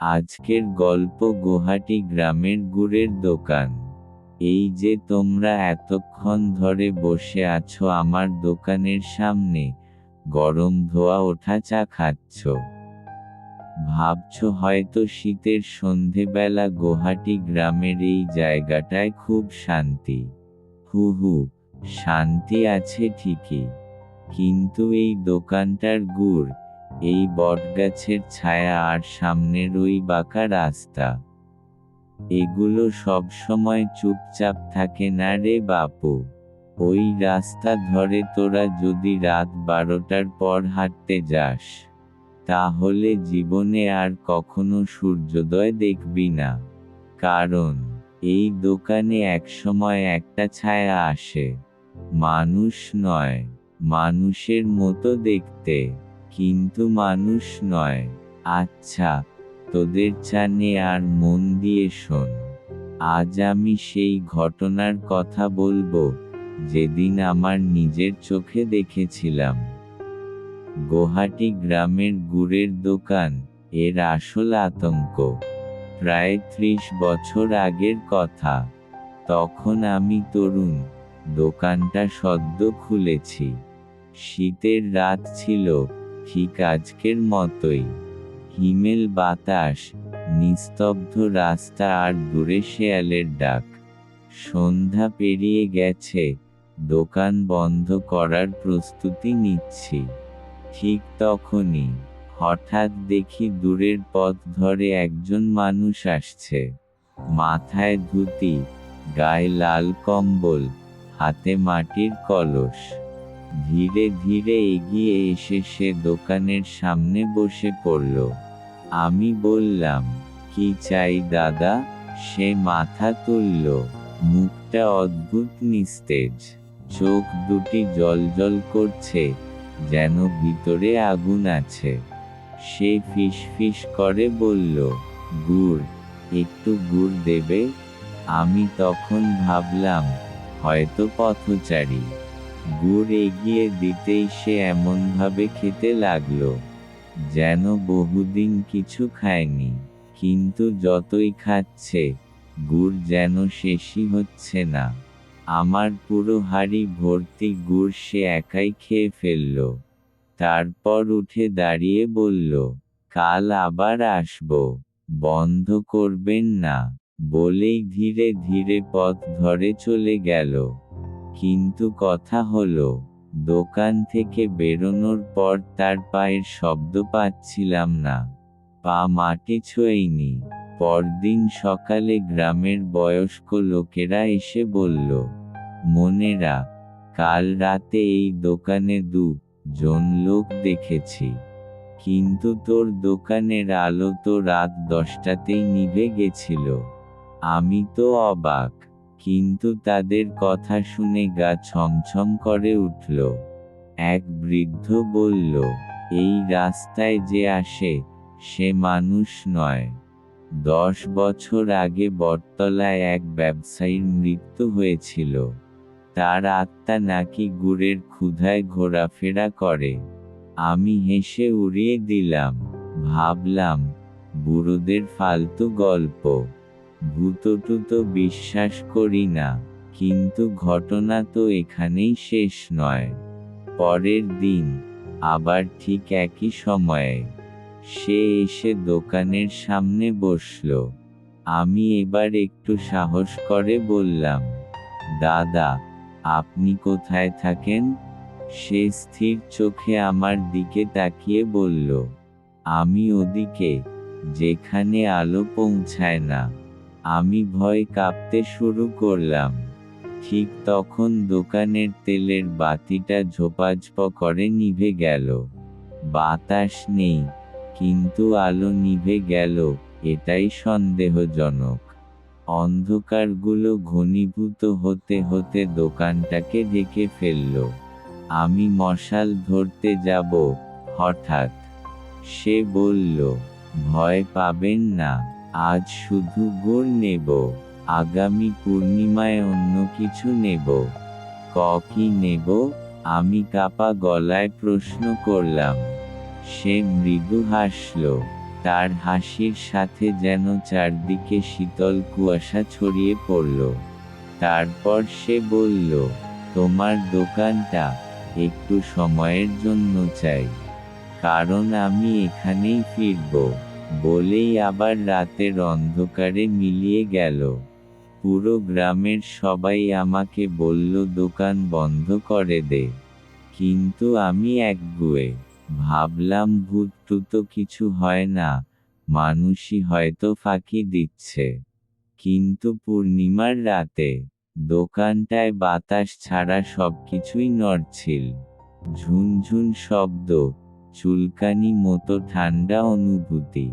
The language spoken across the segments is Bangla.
আজকের গল্প গুহাটি গ্রামের গুড়ের দোকান। এই যে তোমরা এতক্ষণ ধরে বসে আছো আমার দোকানের সামনে, গরম ধোয়া ওঠা চা খাচ্ছ। ভাবছ হয়তো শীতের সন্ধেবেলা গুয়াহাটি গ্রামের এই জায়গাটায় খুব শান্তি। হু হু, শান্তি আছে ঠিকই। কিন্তু এই দোকানটার গুড় এই বটগাছের ছায়া আর সামনের ওই বাঁকা রাস্তা। এগুলো সব সময় চুপচাপ থাকে না রে বাপু। ওই রাস্তা ধরে তোরা যদি রাত বারোটার পর হাঁটতে যাস, তাহলে জীবনে আর কখনো সূর্যোদয় দেখবি না। কারণ, এই দোকানে একসময় একটা ছায়া আসে। মানুষ নয়, মানুষের মতো দেখতে। কিন্তু মানুষ নয়। আচ্ছা তোদের চানে আর মন দিয়ে শোন। আজ আমি সেই ঘটনার কথা বলব, যেদিন আমার নিজের চোখে দেখেছিলাম। গুয়াহাটি গ্রামের গুড়ের দোকান, এর আসল আতঙ্ক। প্রায় ত্রিশ বছর আগের কথা। তখন আমি তরুণ, দোকানটা সদ্য খুলেছি। শীতের রাত ছিল ঠিক আজকের মতোই। হিমেল বাতাস, নিস্তব্ধ রাস্তা আর দূরে শেয়ালের ডাক। সন্ধ্যা পেরিয়ে গেছে, দোকান বন্ধ করার প্রস্তুতি নিচ্ছি। ঠিক তখনই, হঠাৎ দেখি দূরের পথ ধরে একজন মানুষ আসছে। মাথায় ধুতি, গায়ে লাল কম্বল, হাতে মাটির কলস। ধীরে ধীরে এগিয়ে এসে সে দোকানের সামনে বসে পড়ল। আমি বললাম, কি চাই দাদা? সে মাথা তুলল, মুখটা অদ্ভুত নিস্তেজ। চোখ দুটি জলজল করছে, যেন ভিতরে আগুন আছে। সে ফিস করে বলল, গুড়, একটু গুড় দেবে? আমি তখন ভাবলাম, হয়তো পথচারী। গুড় এগিয়ে দিতেই সে এমনভাবে খেতে লাগল, যেন বহুদিন কিছু খায়নি। কিন্তু যতই খাচ্ছে, গুড় যেন শেষই হচ্ছে না। আমার পুরো হাড়ি ভর্তি গুড় সে একাই খেয়ে ফেলল। তারপর উঠে দাঁড়িয়ে বলল, কাল আবার আসব, বন্ধ করবেন না। বলেই ধীরে ধীরে পথ ধরে চলে গেল। কিন্তু কথা হলো, দোকান থেকে বেরোনোর পর তার পায়ের শব্দ পাচ্ছিলাম না। পা মাটি ছোঁয়নি পরদিন সকালে গ্রামের বয়স্ক লোকেরা এসে বলল মনেরা কাল রাতে এই দোকানে দু জন লোক দেখেছি। কিন্তু তোর দোকানের আলো তো রাত দশটাতেই নিভে গেছিল। আমি তো অবাক। কিন্তু তাদের কথা শুনে গা ছমছম করে উঠল। এক বৃদ্ধ বলল, এই রাস্তায় যে আসে, সে মানুষ নয়। দশ বছর আগে বটতলায় এক ব্যবসায়ীর মৃত্যু হয়েছিল। তার আত্মা নাকি গুড়ের ক্ষুধায় ঘোরাফেরা করে। আমি হেসে উড়িয়ে দিলাম, ভাবলাম, বুড়োদের ফালতু গল্প। ভূতটুতো বিশ্বাস করি না, কিন্তু ঘটনা তো এখানেই শেষ নয়। পরের দিন, আবার ঠিক একই সময়ে, সে এসে দোকানের সামনে বসল। আমি এবার একটু সাহস করে বললাম, দাদা, আপনি কোথায় থাকেন? সে স্থির চোখে আমার দিকে তাকিয়ে বলল, আমি ওদিকে, যেখানে আলো পৌঁছায় না। আমি ভয় কাঁপতে শুরু করলাম। ঠিক তখন দোকানের তেলের বাতিটা ঝোপাঝপ করে নিভে গেল। বাতাস নেই, কিন্তু আলো নিভে গেল, এটাই সন্দেহজনক। অন্ধকারগুলো ঘনীভূত হতে হতে দোকানটাকে ঢেকে ফেলল। আমি মশাল ধরতে যাব, হঠাৎ। সে বলল, ভয় পাবেন না। আজ শুধু গুড় নেব, আগামী পূর্ণিমায় অন্য কিছু নেব। ক কি নেব? আমি কাপা গলায় প্রশ্ন করলাম। সে মৃদু হাসল, তার হাসির সাথে যেন চারদিকে শীতল কুয়াশা ছড়িয়ে পড়ল। তারপর সে বলল, তোমার দোকানটা একটু সময়ের জন্য চাই, কারণ আমি এখানেই ফিরব। বলেই আবার রাতের অন্ধকারে মিলিয়ে গেল। পুরো গ্রামের সবাই আমাকে বলল, দোকান বন্ধ করে দে। কিন্তু আমি একগুয়ে। ভাবলাম ভূত টুতো কিছু হয় না, মানুষই হয়তো ফাঁকি দিচ্ছে। কিন্তু পূর্ণিমার রাতে দোকানটায় বাতাস ছাড়া সবকিছুই নড়ছিল। ঝুনঝুন শব্দ চুলকানি মতো ঠান্ডা অনুভূতি।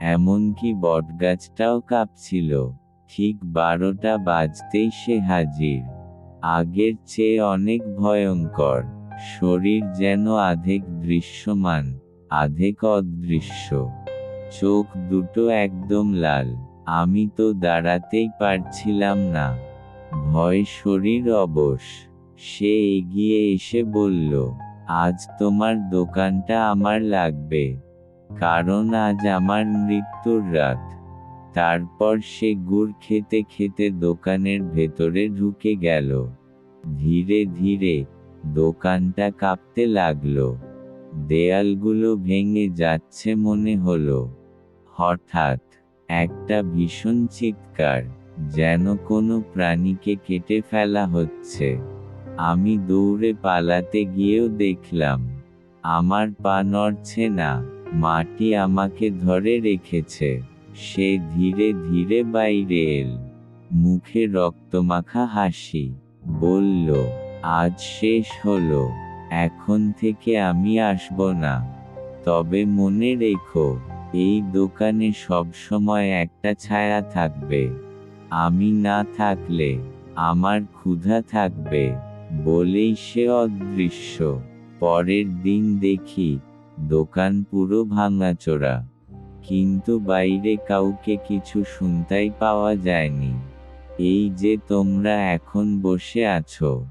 এমনকি বটগাছটাও কাঁপছিল। ঠিক বারোটা বাজতেই সে হাজির। আগের চেয়ে অনেক ভয়ঙ্কর। শরীর যেন আধেক দৃশ্যমান, আধেক অদৃশ্য। চোখ দুটো একদম লাল। আমি তো দাঁড়াতেই পারছিলাম না। ভয় শরীর অবশ। সে এগিয়ে এসে বলল আজ তোমার দোকানটা আমার লাগবে। কারণ আজ আমার মৃত্যুর রাত। তারপর সে গুড় খেতে খেতে দোকানের ভেতরে ঢুকে গেল। ধীরে ধীরে দোকানটা কাঁপতে লাগল। দেয়ালগুলো ভেঙে যাচ্ছে মনে হলো। হঠাৎ একটা ভীষণ চিৎকার, যেন কোনো প্রাণীকে কেটে ফেলা হচ্ছে। আমি দৌড়ে পালাতে গিয়েও দেখলাম, আমার পা নড়ছে না, মাটি আমাকে ধরে রেখেছে, সে ধীরে ধীরে বাইরে এল, মুখে রক্তমাখা হাসি, বলল, আজ শেষ হলো, এখন থেকে আমি আসব না, তবে মনে রেখো, এই দোকানে সবসময় একটা ছায়া থাকবে, আমি না থাকলে আমার ক্ষুধা থাকবে। বলেই সে অদৃশ্য। পরের দিন দেখি, দোকান পুরো ভাঙাচোরা। কিন্তু বাইরে কাউকে কিছু শুনতাই পাওয়া যায়নি। এই যে তোমরা এখন বসে আছো,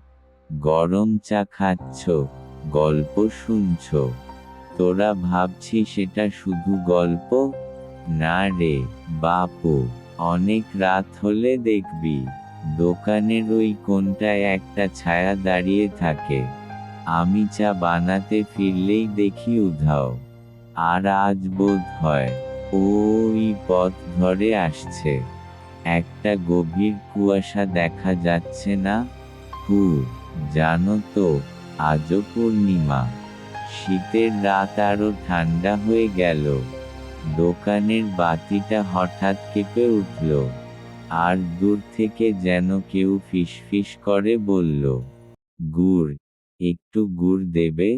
গরম চা খাচ্ছ, গল্প শুনছ। তোরা ভাবছি সেটা শুধু গল্প? না রে, বাপু, অনেক রাত হলে দেখবি। দোকানের ওই কোনটায় একটা ছায়া দাঁড়িয়ে থাকে। আমি চা বানাতে ফিরলেই দেখি উধাও। আর আজ বোধ হয় ওই পথ ধরে আসছে। একটা গভীর কুয়াশা দেখা যাচ্ছে না? হু, জানো তো, আজও পূর্ণিমা। শীতের রাত আরও ঠান্ডা হয়ে গেল। দোকানের বাতিটা হঠাৎ কেঁপে উঠল। আর দূর থেকে যেন কেউ ফিস ফিস করে বলল গুড় একটু গুড় দেবে?